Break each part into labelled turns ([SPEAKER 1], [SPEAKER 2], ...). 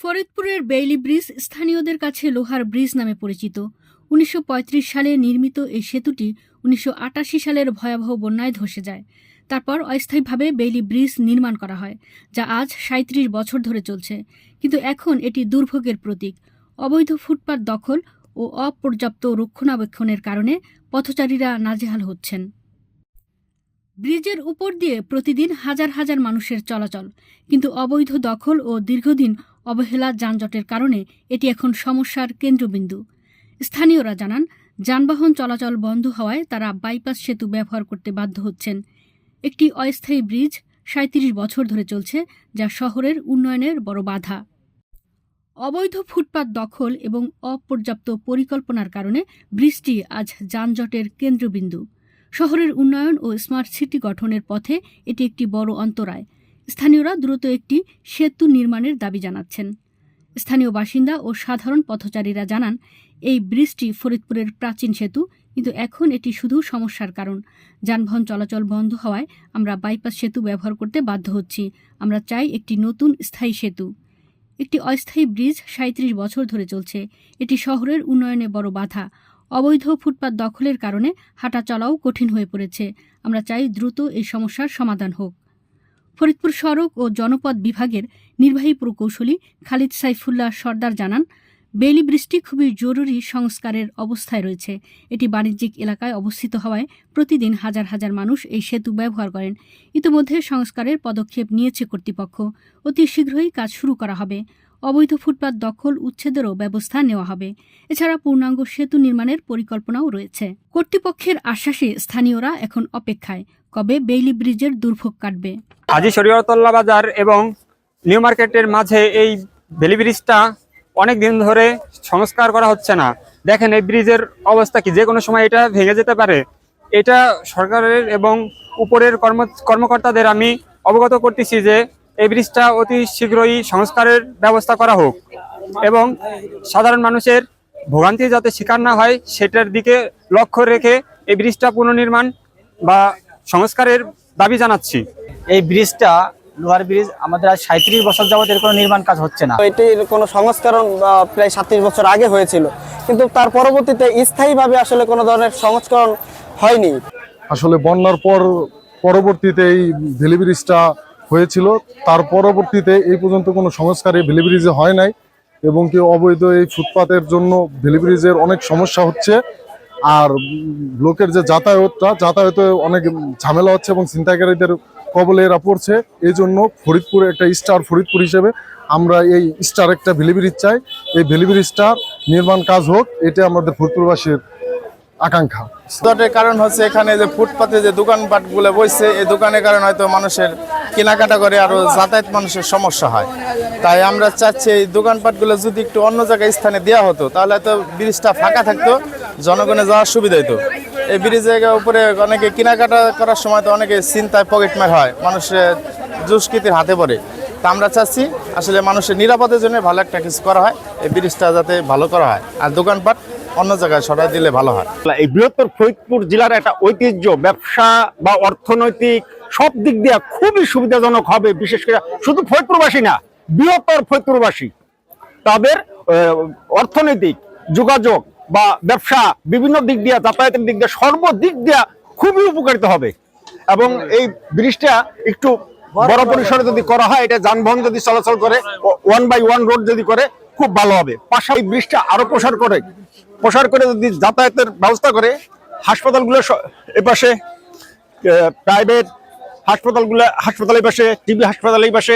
[SPEAKER 1] ফরিদপুরের Bailey bridge স্থানীয়দের কাছে লোহার ব্রিজ নামে পরিচিত। উনিশশো পঁয়ত্রিশ সালে নির্মিত এই সেতুটি উনিশশো আটাশি সালের ভয়াবহ বন্যায় ধসে যায়। তারপর অস্থায়ীভাবে বেইলি ব্রিজ নির্মাণ করা হয়, যা আজ সাঁত্রিশ বছর ধরে চলছে। কিন্তু এখন এটি দুর্ভোগের প্রতীক। অবৈধ ফুটপাত দখল ও অপর্যাপ্ত রক্ষণাবেক্ষণের কারণে পথচারীরা নাজেহাল হচ্ছেন। ব্রিজের উপর দিয়ে প্রতিদিন হাজার হাজার মানুষের চলাচল, কিন্তু অবৈধ দখল ও দীর্ঘদিন অবহেলা যানজটের কারণে এটি এখন সমস্যার কেন্দ্রবিন্দু। স্থানীয়রা জানান, যানবাহন চলাচল বন্ধ হওয়ায় তারা বাইপাস সেতু ব্যবহার করতে বাধ্য হচ্ছেন। একটি অস্থায়ী ব্রিজ সাঁত্রিশ বছর ধরে চলছে, যা শহরের উন্নয়নের বড় বাধা। অবৈধ ফুটপাত দখল এবং অপর্যাপ্ত পরিকল্পনার কারণে ব্রিজটি আজ যানজটের কেন্দ্রবিন্দু। শহরের উন্নয়ন ও স্মার্ট সিটি গঠনের পথে এটি একটি বড় অন্তরায়। স্থানীয়রা দ্রুত একটি সেতু নির্মাণের দাবি জানাচ্ছেন। স্থানীয় বাসিন্দা ও সাধারণ পথচারীরা জানান, এই ব্রিজটি ফরিদপুরের প্রাচীন সেতু, কিন্তু এখন এটি শুধু সমস্যার কারণ। যানবাহন চলাচল বন্ধ হওয়ায় আমরা বাইপাস সেতু ব্যবহার করতে বাধ্য হচ্ছি। আমরা চাই একটি নতুন স্থায়ী সেতু। একটি অস্থায়ী ব্রিজ সাঁত্রিশ বছর ধরে চলছে। এটি শহরের উন্নয়নে বড় বাধা। অবৈধ ফুটপাত দখলের কারণে হাঁটা চলাও কঠিন হয়ে পড়েছে। আমরা চাই দ্রুত এই সমস্যার সমাধান হোক। ফরিদপুর সড়ক ও জনপদ বিভাগের নির্বাহী প্রকৌশলী খালিদ সাইফুল্লাহ সর্দার জানান, বেইলি ব্রিজটি খুবই জরুরি সংস্কারের অবস্থায় রয়েছে। এটি বাণিজ্যিক এলাকায় অবস্থিত হওয়ায় প্রতিদিন হাজার হাজার মানুষ এই সেতু ব্যবহার করেন। ইতিমধ্যে সংস্কারের পদক্ষেপ নিয়েছে কর্তৃপক্ষ। অতি শীঘ্রই কাজ শুরু করা হবে। অবৈধ ফুটপাত দখল উচ্ছেদেরও ব্যবস্থা নেওয়া হবে। এছাড়া পূর্ণাঙ্গ সেতু নির্মাণের পরিকল্পনাও রয়েছে। কর্তৃপক্ষের আশ্বাসে স্থানীয়রা এখন অপেক্ষায়। কবে বেইলি ব্রিজের দুর্ভোগ কাটবে?
[SPEAKER 2] হাজি শরীয়তল্লা বাজার এবং নিউ মার্কেটের মাঝে এই বেলি ব্রিজটা অনেক দিন ধরে সংস্কার করা হচ্ছে না। দেখেন এই ব্রিজের অবস্থা কি? যে কোনো সময় এটা ভেঙে যেতে পারে। এটা সরকারের এবং উপরের কর্ম, কর্মকর্তাদের আমি অবগত করতেছি যে এই ব্রিজটা অতি শীঘ্রই সংস্কারের ব্যবস্থা করা হোক এবং সাধারণ মানুষের ভোগান্তি যাতে শিকার না হয়, সেটার দিকে লক্ষ্য রেখে এই ব্রিজটা পুনর্নির্মাণ বা সংস্কারের দাবি জানাচ্ছি।
[SPEAKER 3] এই ব্রিজটা লোহার ব্রিজ আমাদের আজ সাঁত্রিশ বছর যাবত এর কোনো নির্মাণ কাজ হচ্ছে না।
[SPEAKER 4] এটির কোনো সংস্করণ আহ, প্রায় সাতত্রিশ বছর আগে হয়েছিল। কিন্তু তার পরবর্তীতে স্থায়ীভাবে আসলে কোনো ধরনের সংস্করণ হয়নি।
[SPEAKER 5] আসলে বন্যার পর পরবর্তীতে এই ভেলি ব্রিজটা হয়েছিল। তার পরবর্তীতে এই পর্যন্ত কোনো সংস্কার এই ভ্যালি ব্রিজে হয় নাই এবং কি অবৈধ এই ফুটপাতের জন্য ভেলি ব্রিজের অনেক সমস্যা হচ্ছে। আর লোকের যে যাতায়াতটা, যাতায়াতে অনেক ঝামেলা হচ্ছে এবং ছিনতাইকারীদের কবলে এরা পড়ছে। এই জন্য ফরিদপুর একটা স্টার ফরিদপুর হিসেবে আমরা এই স্টার একটা ভ্যালি ব্রিজ চাই। এই ভ্যালি ব্রিজটার নির্মাণ কাজ হোক এটা আমাদের ফরিদপুরবাসীর আকাঙ্ক্ষা।
[SPEAKER 6] দটের কারণ হচ্ছে এখানে যে ফুটপাতে যে দোকানপাটগুলো বসছে এই দোকানের কারণে হয়তো মানুষের কেনাকাটা করে আরও যাতায়াত মানুষের সমস্যা হয়। তাই আমরা চাচ্ছি এই দোকানপাটগুলো যদি একটু অন্য জায়গায় স্থানে দেওয়া হতো, তাহলে হয়তো ব্রিজটা ফাঁকা থাকতো। জনগণের যাওয়ার সুবিধা হতো এই ব্রিজের উপরে অনেকে কেনাকাটা করার সময় তো অনেকে চিন্তায় পকেটমার হয়, মানুষের দুষ্কৃতির হাতে পড়ে। তা আমরা চাচ্ছি আসলে মানুষের নিরাপদের জন্য ভালো একটা কিছু করা হয়, এই ব্রিজটা যাতে ভালো করা হয়। আর দোকানপাট অন্য জায়গায় সরাই দিলে ভালো হয়।
[SPEAKER 7] এই বৃহত্তর ফরিদপুর জেলার একটা ঐতিহ্য, ব্যবসা বা অর্থনৈতিক সব দিক দিয়ে খুবই সুবিধাজনক হবে, বিশেষ করে শুধু ফরিদপুরবাসী না, বৃহত্তর ফরিদপুরবাসী। তাদের অর্থনৈতিক যোগাযোগ বা ব্যবসা বিভিন্ন দিক দিয়ে, যাতায়াতের দিক দিয়ে, সর্বদিক দিয়ে খুবই উপকারিত হবে। এবং এই ব্রিজটা একটু বড় পরিসরে যদি করা হয়, এটা যানবাহন যদি চলাচল করে ওয়ান বাই ওয়ান রোড যদি করে, খুব ভালো হবে। পাশাপাশি এই ব্রিজটা আরও প্রসার করে। প্রসার করে যদি যাতায়াতের ব্যবস্থা করে, হাসপাতালগুলো এপাশে প্রাইভেট হাসপাতালগুলো, হাসপাতালের পাশে টিবি হাসপাতালের পাশে,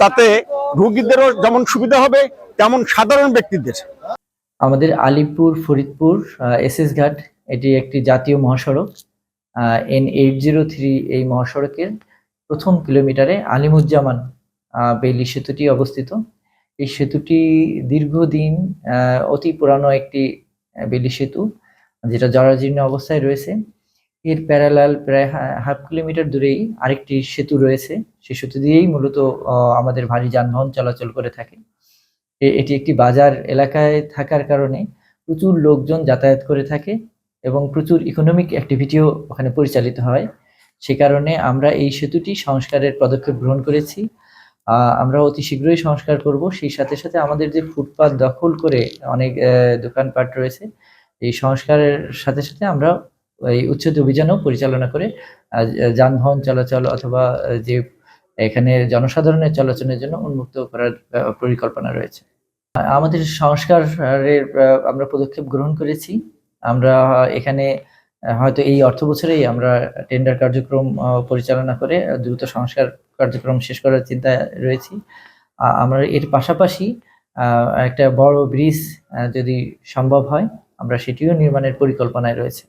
[SPEAKER 7] তাতে রুগীদেরও যেমন সুবিধা হবে, তেমন সাধারণ ব্যক্তিদের।
[SPEAKER 8] আমাদের আলিপুর, ফরিদপুর এস এস ঘাট, এটি একটি জাতীয় মহাসড়ক এন এইট জিরো থ্রি এই মহাসড়কের প্রথম কিলোমিটারে আলিমুজ্জামান বেইলি সেতুটি অবস্থিত। এই সেতুটি দীর্ঘদিন অতি পুরানো একটি বেলি সেতু, যেটা জরাজীর্ণ অবস্থায় রয়েছে। এর প্যারালাল প্রায় হাফ কিলোমিটার দূরেই আরেকটি সেতু রয়েছে। সেই সেতু দিয়েই মূলত আমাদের ভারী যানবাহন চলাচল করে থাকে। এটি একটি বাজার এলাকায় থাকার কারণে প্রচুর লোকজন যাতায়াত করে থাকে এবং প্রচুর ইকোনমিক অ্যাক্টিভিটিও ওখানে পরিচালিত হয়। সে কারণে আমরা এই সেতুটি সংস্কারের পদক্ষেপ গ্রহণ করেছি। আমরা অতি শীঘ্রই সংস্কার করব। সেই সাথে সাথে আমাদের যে ফুটপাত দখল করে অনেক দোকানপাট রয়েছে, এই সংস্কারের সাথে সাথে আমরা এই উচ্ছেদ অভিযানও পরিচালনা করে যানবাহন চলাচল অথবা যে এখানে জনসাধারণের চলাচলের জন্য উন্মুক্ত করার পরিকল্পনা রয়েছে। আমাদের সংস্কারের আমরা পদক্ষেপ গ্রহণ করেছি। আমরা এখানে হয়তো এই অর্থ বছরেই আমরা টেন্ডার কার্যক্রম পরিচালনা করে দ্রুত সংস্কার কার্যক্রম শেষ করার চিন্তায় রয়েছি। আমরা এর পাশাপাশি একটা বড় ব্রিজ যদি সম্ভব হয়, আমরা সেটিও নির্মাণের পরিকল্পনায় রয়েছে।